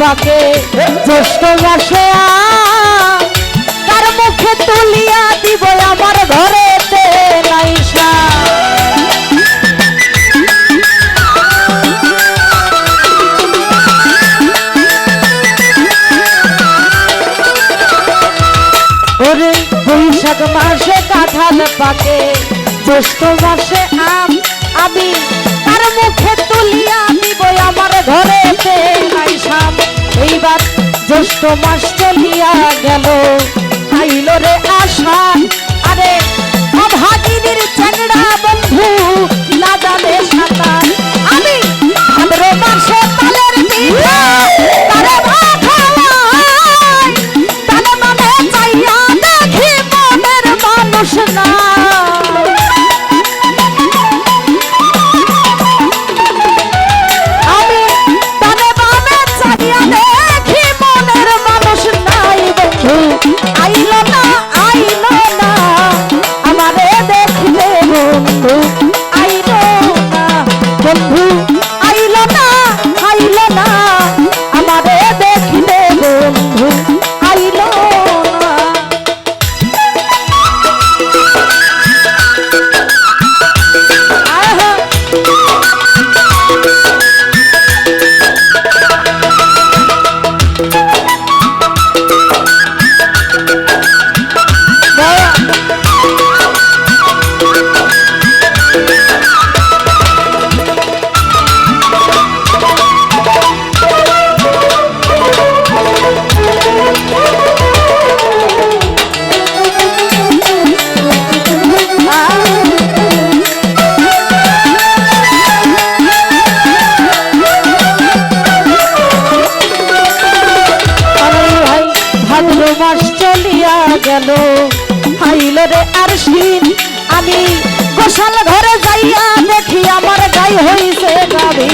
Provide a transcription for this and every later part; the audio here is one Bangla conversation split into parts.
পাকে জ্যৈষ্ঠ মাসে তার মুখে তুলিয়া দিব আমার ঘরেতে নাইসা ওরে বৈশাখ মাসে কাঁঠাল পাকে, জ্যৈষ্ঠ মাসে আম আমি মাস চলিয়া গেল। আইল রে আশা। আরে অভাগিনীর চ্যাংড়া বন্ধু লাদানে বন্ধু আইল গোশাল ঘরে যাইয়া দেখি আমার গাই হইছে গাভী।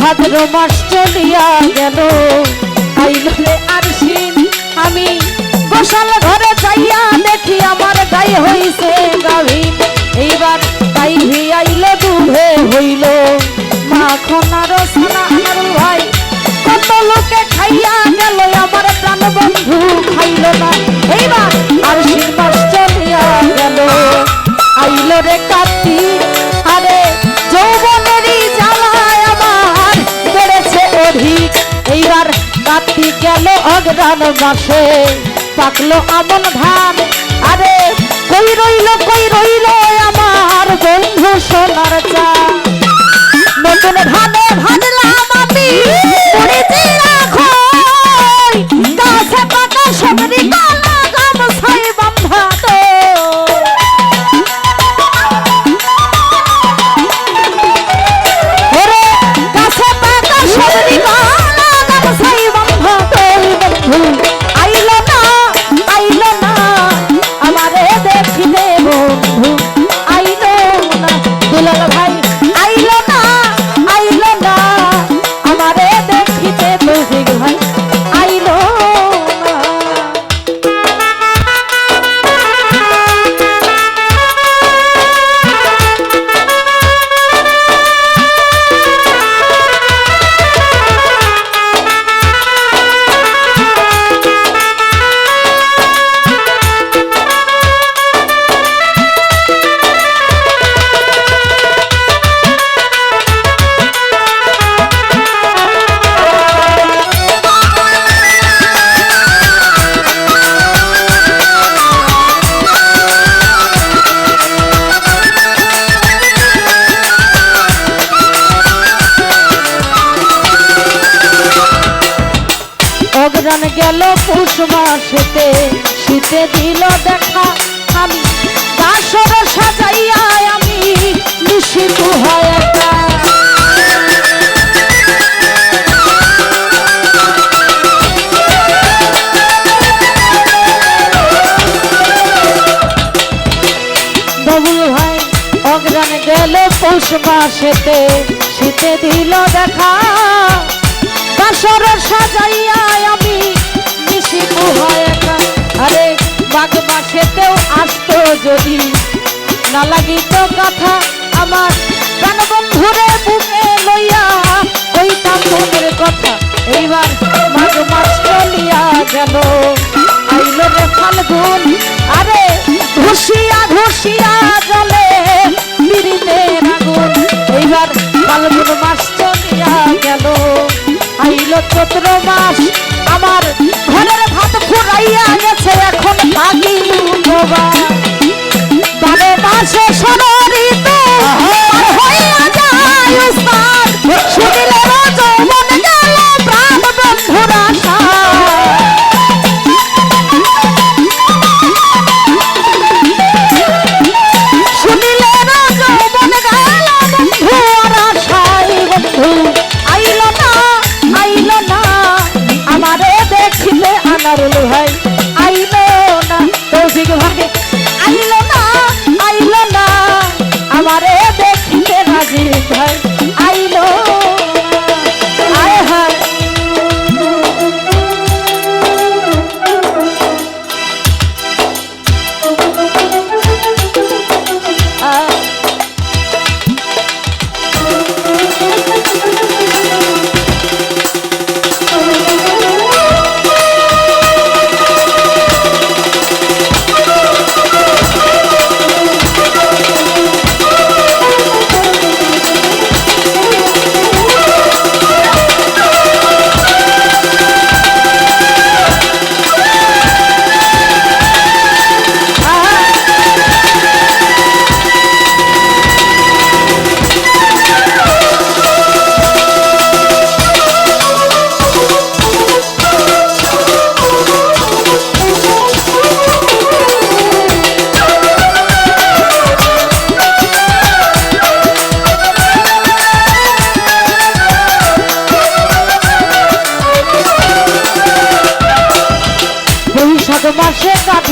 ভাদ্র মাস চলিয়া গেল। আইল রে আর শিন আমি গোশাল ঘরে যাইয়া দেখি আমার গাই হইছে গাভীন এইবার গাই আইল দুধে হইল। মাখন আর সোনা আমার ভাই, কত লোকে খাইয়া গেল, আমার প্রাণ বন্ধু খাইল না। এইবার আর শিন মাস চলিয়া গেল। আইল রে কার্তিক আরে যৌবনেরই জ্বালায় আমার বেড়েছে অধিক। এইবার কার্তিক গেল অগ্রাণ মাসে, পাকলো আমন ধান। আরে কই রইল কই রইল আমার বন্ধু সোনার চা নতুন ধানে গেল পুষ মাসেতে। শীতে দিল দেখা আমি বাসর সাজাইয়া আমি নিশিত হয় মাসেতে। শীতে দিল দেখা। সাজাইয়া আমি আছি পোহা একা। আরে বাঘ বাসেতেও আসতো যদি। না লাগিত কথা আমার প্রাণবন্ধুরে বুক I know.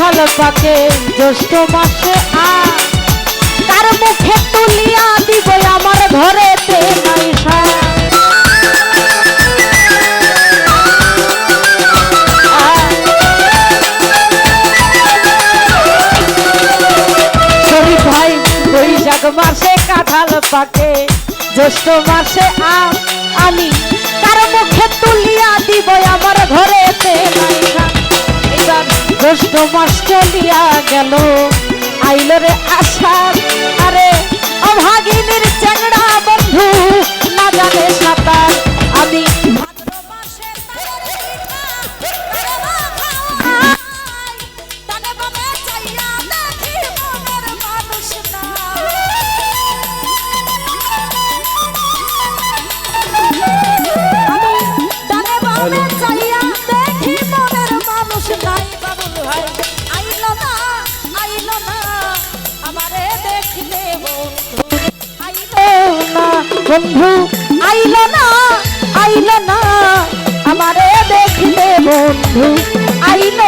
কাঁঠাল পাকে জ্যৈষ্ঠ মাসে আ তার মুখে তুলিয়া দিব আমার ঘরেতে নাই ভাই বৈশাখ মাসে কাঁঠাল পাকে, জ্যৈষ্ঠ মাসে আম আমি তার মুখে তুলিয়া দিব আমার ঘরেতে নাই জ্যৈষ্ঠ মাস চলিয়া গেল। আইল রে বন্ধু আইল না আইল না। আমারে দেখিলে বন্ধু আইল